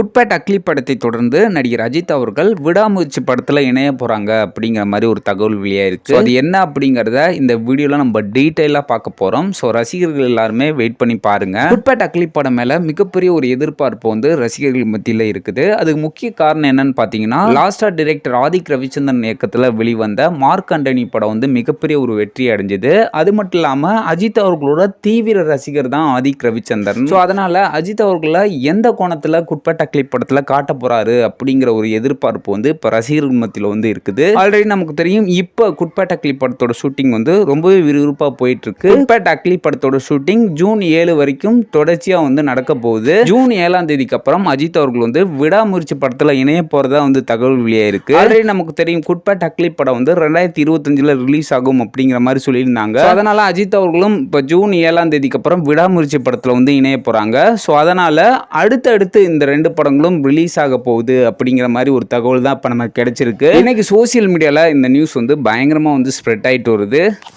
Good bad ugly படத்தை தொடர்ந்து நடிகர் அஜித் அவர்கள் விடாமுயற்சி படத்தில் இணைய போகிறாங்க அப்படிங்கிற மாதிரி ஒரு தகவல் வெளியாயிருக்கு. அது என்ன அப்படிங்கிறத இந்த வீடியோவில் நம்ம டீட்டெயிலாக பார்க்க போகிறோம் ஸோ ரசிகர்கள் எல்லாருமே வெயிட் பண்ணி பாருங்க. குட்பேட் அக்லி படம் மேலே மிகப்பெரிய ஒரு எதிர்பார்ப்பு வந்து ரசிகர்கள் மத்தியில் இருக்குது. அதுக்கு முக்கிய காரணம் என்னன்னு பார்த்தீங்கன்னா லாஸ்டா டிரெக்டர் ஆதிக் ரவிச்சந்திரன் இயக்கத்தில் வெளிவந்த மார்க் அண்டனி படம் வந்து மிகப்பெரிய ஒரு வெற்றி அடைஞ்சது. அது மட்டும் இல்லாமல் அஜித் அவர்களோட தீவிர ரசிகர் தான் ஆதிக் ரவிச்சந்திரன். ஸோ அதனால அஜித் அவர்களை எந்த கோணத்தில் குட்பேட் கிளிப் படத்தில் காட்ட போறாரு அப்படிங்கிற ஒரு எதிர்பார்ப்பு வந்து இப்போ ரசிகர்கள் மத்தியில் வந்து இருக்குது. ஆல்ரெடி நமக்கு தெரியும் இப்போ குட்பேட் கிளிப் படத்தோட ஷூட்டிங் வந்து ரொம்பவே விறுவிறுப்பாக போயிட்டு இருக்கு குட்பேட் அக்லி படத்தோட ஷூட்டிங் ஜூன் ஏழு வரைக்கும் தொடர்ச்சியாக வந்து நடக்க போகுது. ஜூன் ஏழாம் தேதிக்கு அப்புறம் அஜித் அவர்கள் வந்து விடாமுயற்சி படத்தில் இணைய போகிறதா வந்து தகவல் வெளியாயிருக்கு. ஆல்ரெடி நமக்கு தெரியும் குட்பேட் கிளிப் படம் வந்து ரெண்டாயிரத்தி இருபத்தஞ்சில் ரிலீஸ் ஆகும் அப்படிங்கிற மாதிரி சொல்லியிருந்தாங்க. அதனால அஜித் அவர்களும் இப்போ ஜூன் ஏழாம் தேதிக்கு அப்புறம் விடாமுயற்சி படத்தில் வந்து இணைய போகிறாங்க ஸோ அதனால அடுத்தடுத்து இந்த ரெண்டு படங்களும் ரிலீஸ் ஆக போகுது அப்படிங்கிற மாதிரி ஒரு தகவல் தான் இப்போ நமக்கு கிடைச்சிருக்கு. இன்னைக்கு சோசியல் மீடியாவில் இந்த நியூஸ் வந்து பயங்கரமாக வந்து ஸ்ப்ரெட் ஆகிட்டு வருது.